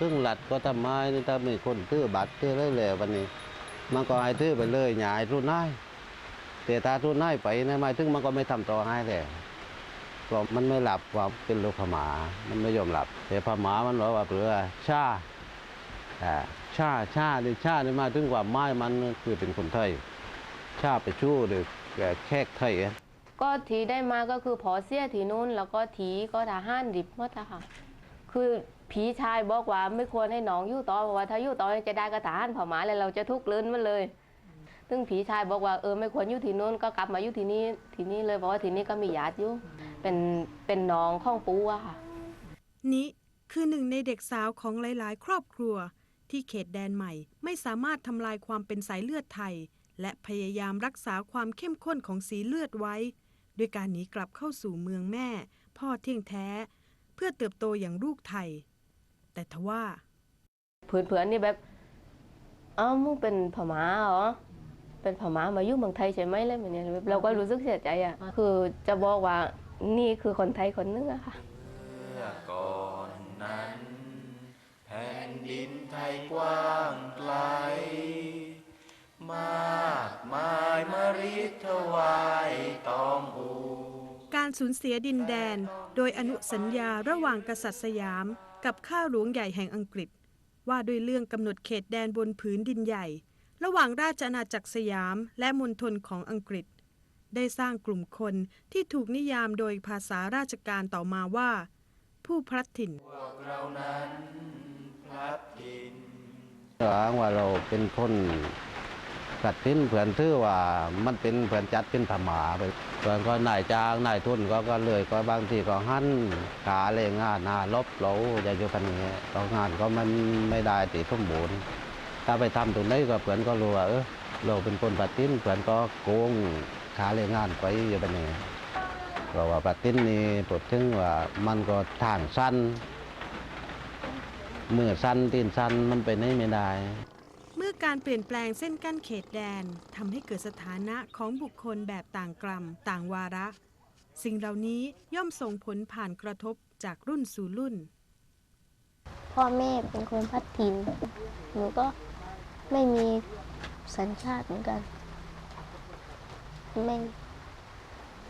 ถึงหลัดก็ทำไมนี่ถ้ามีคนถือบัตรถืออะไรแล้ววันนี้ มันก็ให้ถือไปเลยอย่าให้ทุนให้แต่ถ้าทุนให้ไปนะหมายถึงมันก็ไม่ทำต่อให้แล้วเพราะมันไม่หลับว่าเป็นลูกพม่ามันไม่ยอมหลับ แต่พม่ามันบอกว่าเปลือชาชาชาดิชาในมาถึงว่าไม้มันคือเป็นคนไทย ชาไปชู้หรือแขกไทยก็ทีได้มาก็คือพอเสียทีนู้นแล้วก็ทีก็ทหารดิบมดอะค่ะ คือ ผีชายบอกว่าไม่ควรให้น้องอยู่ต่อเพราะว่าถ้าอยู่ต่อจะได้กระทหารเผาหมาเลยเราจะทุกข์ลื้นมันเลยซึ่งผีชายบอกว่าเออไม่ควรอยู่ที่นู้นก็กลับมาอยู่ที่นี่ที่นี่เลยเพราะว่าที่นี่ก็มีญาติอยู่เป็นเป็นน้องข้องปูอะค่ะ นี้คือหนึ่งในเด็กสาวของหลาย ๆ ครอบครัว ที่เขตแดนใหม่ไม่สามารถทำลายความเป็นสายเลือดไทย และพยายามรักษาความเข้มข้นของสีเลือดไว้ ด้วยการหนีกลับเข้าสู่เมืองแม่ พ่อเที่ยงแท้ เพื่อเติบโตอย่างลูกไทย แต่ทว่าเพื่อนๆนี่แบบ เอ้ามึงเป็นผมาเหรอ เป็นผมามาอยู่เมืองไทยใช่ไหมอะไรแบบเนี้ยเราก็รู้สึกเสียใจอะ คือจะบอกว่านี่คือคนไทยคนนึงอะค่ะ เมื่อก่อนนั้น แผ่นดินไทยกว้างไกล มากมายมาริถวายตองอูการสูญเสียดินแดน โดยอนุสัญญาระหว่างกษัตริย์สยาม กับข้าหลวงใหญ่แห่งอังกฤษ ว่าด้วยเรื่องกำหนดเขตแดนบนผืนดินใหญ่ ระหว่างราชอาณาจักรสยามและมณฑลของอังกฤษ ได้สร้างกลุ่มคนที่ถูกนิยามโดยภาษาราชการต่อมาว่า ผู้พลัดถิ่นพวกเรานั้นพลัดถิ่นอ้างว่าเราเป็นคนกัดทิ้นเผื่อนถือว่ามันเป็นเผื่อนจัดเป็นผาหมาไป เผื่อนก็นายจ้างนายทุนก็ก็เลยก็บางทีก็หันขาเลยงานหน้าลบเราจะอยู่กันเงี้ยเรางานก็มันไม่ได้ติสมบูรณ์ถ้าไปทำตรงไหนก็เผื่อนก็รู้ว่าเออเราเป็นคนปัดทิ้นเผื่อนก็โกงขาเลยงานไปอยู่เป็นอย่างเงี้ยเพราะว่าปัดทิ้นนี่พูดถึงว่ามันก็ทางสั้นมือสั้นตีนสั้นมันไปไหนไม่ได้ การเปลี่ยนแปลงเส้นกั้นเขตแดนทำให้เกิดสถานะของบุคคลแบบต่างกรรมต่างวาระ สิ่งเหล่านี้ย่อมส่งผลผ่านกระทบจากรุ่นสู่รุ่น พ่อแม่เป็นคนพัดถิ่นหนูก็ไม่มีสัญชาติเหมือนกัน ไม่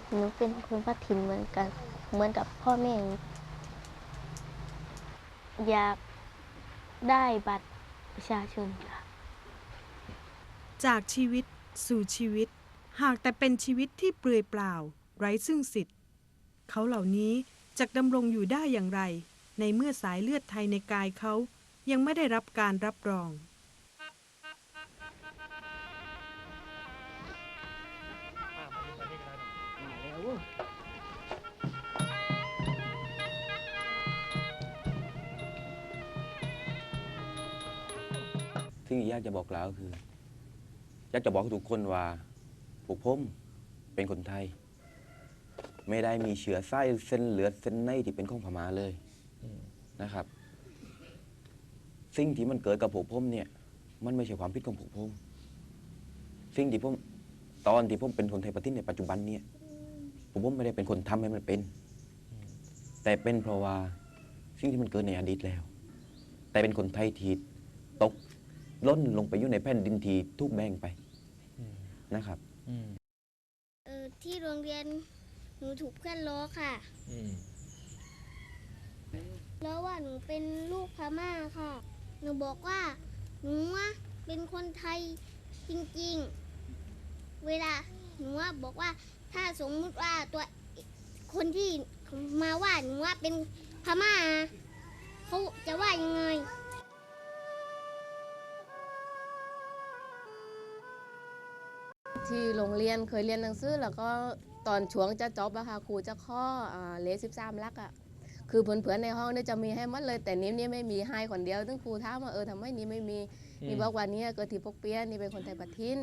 หนูเป็นคนพัดถิ่นเหมือนกัน เหมือนกับพ่อแม่ อยากได้บัตรประชาชนค่ะ จากชีวิตสู่ชีวิต หากแต่เป็นชีวิตที่เปลือยเปล่า ไร้ซึ่งสิทธิ์ เขาเหล่านี้จะดำรงอยู่ได้อย่างไร ในเมื่อสายเลือดไทยในกายเขายังไม่ได้รับการรับรองซึ่งอยากจะบอกกล่าวคือ อยากจะบอกทุกคนว่าพวกผมเป็นคนไทย ไม่ได้มีเชื้อไส้เส้นเลือดเส้นในที่เป็นของพม่าเลยนะครับ สิ่งที่มันเกิดกับพวกผมเนี่ย มันไม่ใช่ความผิดของพวกผมสิ่งที่ผมตอนที่ผมเป็นคนไทยประเทศในปัจจุบันเนี่ยพวกผมไม่ได้เป็นคนทำให้มันเป็น แต่เป็นเพราะว่าสิ่งที่มันเกิดในอดีตแล้ว แต่เป็นคนไทยที่ตก ล้นลงไปอยู่ในแผ่นดินทีทุกแบ่งไปนะครับเออที่โรงเรียนหนูถูกเพื่อนล้อค่ะล้อว่าหนูเป็นลูกพม่าค่ะ หนูบอกว่า หนูอะเป็นคนไทยจริงๆ เวลาหนูอะบอกว่าถ้าสมมุติว่าตัวคนที่มาว่าหนูว่าเป็นพม่าเขาจะว่ายังไง ที่โรงเรียนเคยเรียนหนังสือแล้วก็ตอนช่วงจะจบอะค่ะครูจะข้ออ่าเลสิบสามลักอะคือเพื่อนๆในห้องเนี่ยจะมีให้หมดเลย แต่นิ้วเนี่ยไม่มีให้คนเดียวซึ่งครูถามว่าเออทำไมนี้ไม่มีนี่บอกว่าเนี่ยเกิดที่พกเปียนี่เป็นคนไทยปัทิน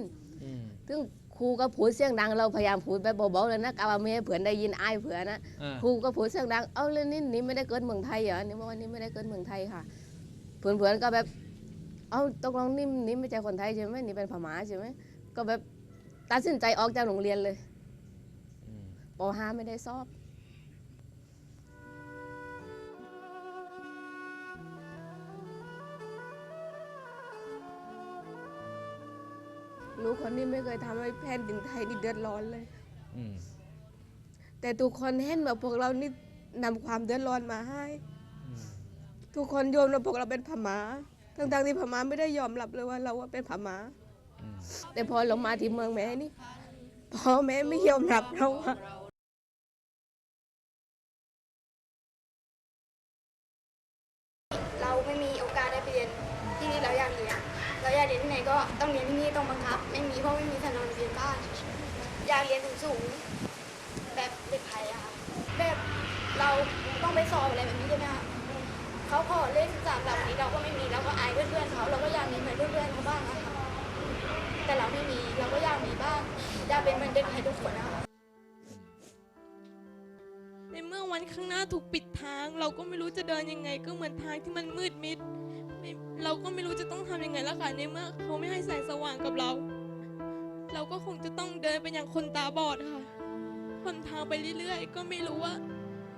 ซึ่งครูก็พูดเสียงดังเราพยายามพูดแบบเบาๆเลยนะกะว่าไม่ให้เพื่อนได้ยินอายเพื่อนนะครูก็พูดเสียงดังเอ้าแล้วนี่นี่ไม่ได้เกิดเมืองไทยเหรอนี่บอกว่านี่ไม่ได้เกิดเมืองไทยค่ะเพื่อนๆก็แบบเอ้าตกลงนี่นี่ไม่ใช่คนไทยใช่ไหมนี่เป็นพม่าใช่ไหมก็แบบ ตัดสินใจออกจากโรงเรียนเลยป .5 ไม่ได้สอบ ลูกคนนี้ไม่เคยทำให้แผ่นดินไทยนี่เดือดร้อนเลย แต่ทุกคนเห็นว่าพวกเรานี่นำความเดือดร้อนมาให้ ทุกคนโยมเราพวกเราเป็นพมา่าทั้งๆที่พม่าไม่ได้ยอมรับเลยว่าเราว่าเป็นพมา่า แต่พอเรามาที่เมืองแม่นี่พ่อแม่ไม่ยอมรับเราอะเราไม่มีโอกาสได้ไปเรียนที่นี่เราอยากเรียนเราอยากเรียนที่ไหนก็ต้องเรียนที่นี่ต้องบังคับ ไม่มีเพราะไม่มีถนนเรียนบ้านอยากเรียนสูงๆแบบเด็กไทยอะค่ะแบบเราต้องไปสอบอะไรแบบนี้ใช่ไหมคะเขาขอเลขสามหลักนี้เราก็ไม่มีเราก็อายเพื่อนๆเขาเราก็อยากมีเหมือนเพื่อนๆเขาบ้างอะคะ แต่เราไม่มีเราก็อยากมีบ้างอยากเป็นเหมือนเด็กไทยทุกคนนะคะในเมื่อวันข้างหน้าถูกปิดทาง เราก็ไม่รู้จะเดินยังไง ก็เหมือนทางที่มันมืดมิดไม่เราก็ไม่รู้จะต้องทำยังไงแล้วค่ะในเมื่อเขาไม่ให้แสงสว่างกับเรา เราก็คงจะต้องเดินไปอย่างคนตาบอดค่ะหนทางไปเรื่อยๆ ก็ไม่รู้ว่า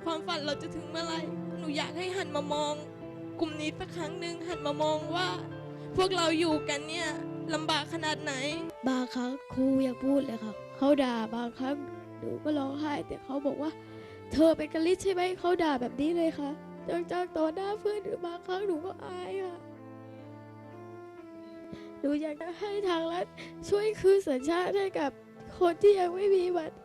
ความฝันเราจะถึงเมื่อไหร่หนูอยากให้หันมามอง กลุ่มนี้สักครั้งหนึ่งหันมามองว่า พวกเราอยู่กันเนี่ย ลำบากขนาดไหน บางครั้งครูอยากพูดเลยค่ะเขาด่าบางครั้งหนูก็ร้องไห้ แต่เขาบอกว่า เธอเป็นกะลิใช่ไหมเขาด่าแบบนี้เลยค่ะจากจากต่อหน้าเพื่อนหรือบางครั้งหนูก็อายค่ะหนูอยากจะให้ทางรัฐช่วยคืนสัญชาติให้กับคนที่ยังไม่มีบัตร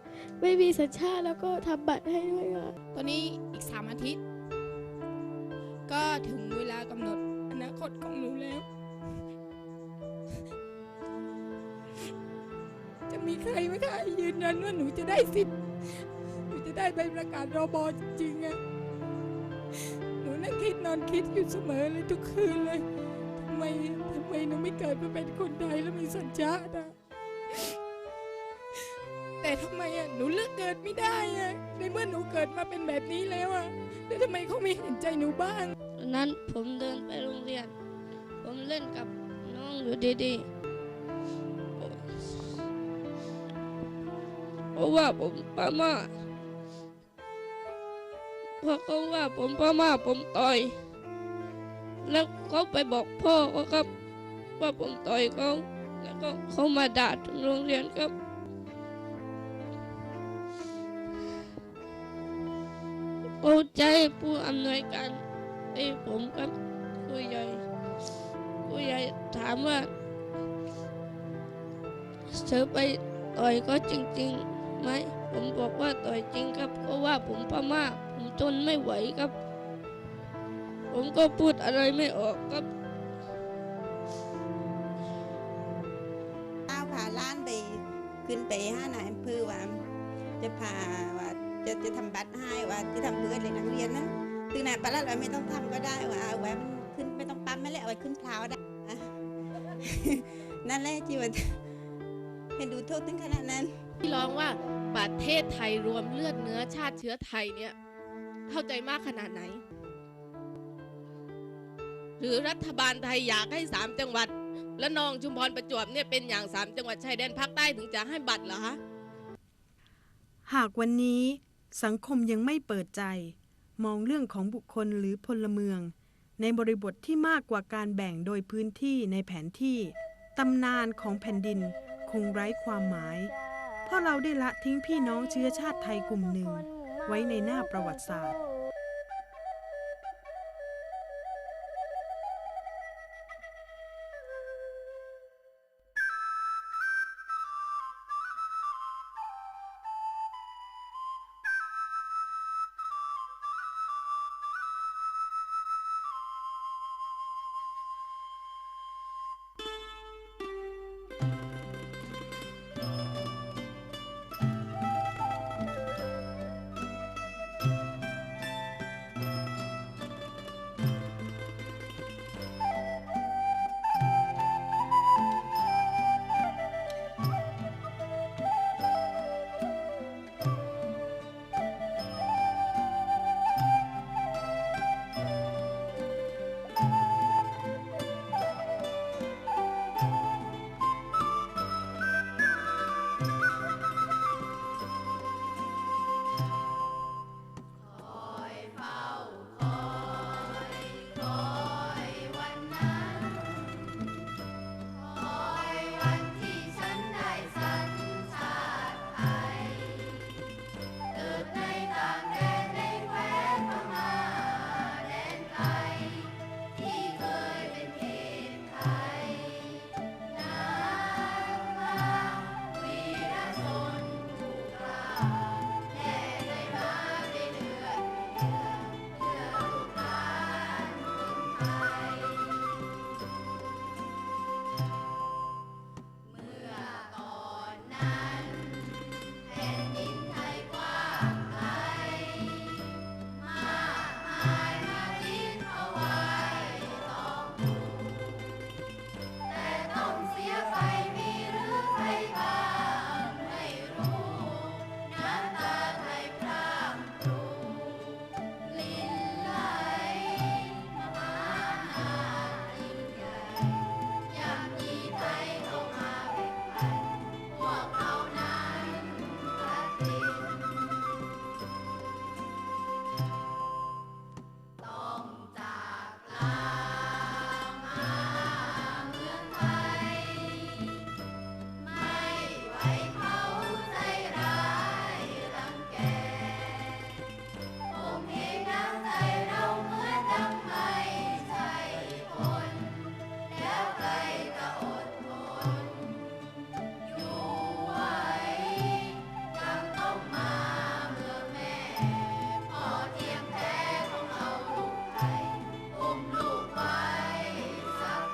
ไม่มีสัญชาติแล้วก็ทำบัตรให้ด้วยค่ะตอนนี้อีกสามอาทิตย์ ก็ถึงเวลากำหนดอนาคตของหนูแล้ว จะมีใครไหมคะยืนยันว่าหนูจะได้สิทธิ์หนูจะได้ใบประกาศรบจริงๆอะหนูนั่งคิดนอนคิดอยู่เสมอเลยทุกคืนเลยทำไมทำไมหนูไม่เกิดมาเป็นคนไทยแล้วมีสัญชาติอะแต่ทำไมอะหนูเลือกเกิดไม่ได้อะในเมื่อหนูเกิดมาเป็นแบบนี้แล้วอะแล้วทำไมเขาไม่เห็นใจหนูบ้าง วันนั้นผมเดินไปโรงเรียน ผมเล่นกับน้องอยู่ดีๆ เพราะว่าผมพม่าเพราะเขาว่าผมพม่าผมต่อย แล้วเขาไปบอกพ่อเขาครับ ว่าผมต่อยเขาแล้วก็เขามาด่าถึงโรงเรียนครับเอาใจผู้อำนวยการไอ้ผมครับผู้ใหญ่ผู้ใหญ่ถามว่าเธอไปต่อยก็จริง ๆ ไหม ผมบอกว่าต่อยจริงครับ เพราะว่าผมพม่า ผมทนไม่ไหวครับ ผมก็พูดอะไรไม่ออกครับเอาพาล้านไปขึ้นไปห้านายอำเภอว่า จะพาว่าจะจะทำบัตรให้ว่าจะทำเพื่อเลยนักเรียนนะคือนายปลัดว่าไม่ต้องทำก็ได้ว่าเอาไว้มันขึ้นไม่ต้องปั๊มไม่แล้วเอาไว้ขึ้นเท้าได้นั่นแหละที่ว่าเห็นดูโทษถึงขนาดนั้น ที่ร้องว่าประเทศไทยรวมเลือดเนื้อชาติเชื้อไทยเนี่ยเข้าใจมากขนาดไหน หรือรัฐบาลไทยอยากให้สามจังหวัด และนองชุมพรประจวบเนี่ยเป็นอย่างสามจังหวัดชายแดนภาคใต้ถึงจะให้บัตรเหรอคะหากวันนี้สังคมยังไม่เปิดใจ มองเรื่องของบุคคลหรือพลเมือง ในบริบทที่มากกว่าการแบ่งโดยพื้นที่ในแผนที่ตำนานของแผ่นดินคงไร้ความหมาย เพราะเราได้ละทิ้งพี่น้องเชื้อชาติไทยกลุ่มหนึ่ง ไว้ในหน้าประวัติศาสตร์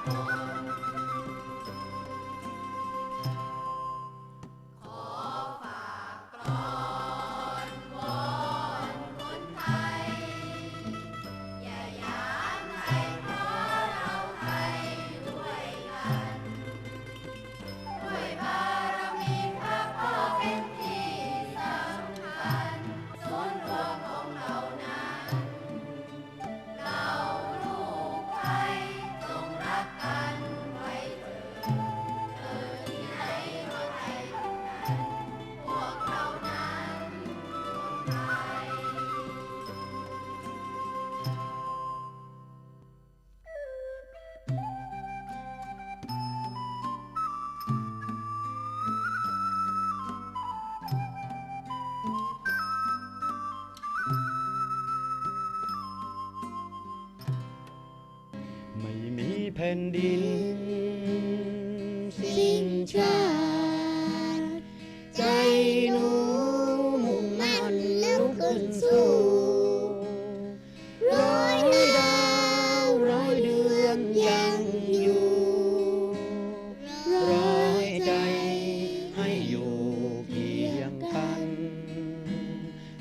嗯 ผ่นดิน สิ้นชาติใจหนูมุ่งมั่นแล้วขึ้นสู่ร้อยดาวร้อยเดือนยังอยู่ร้อยใจให้อยู่เคียงกัน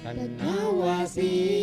กันนาวาสี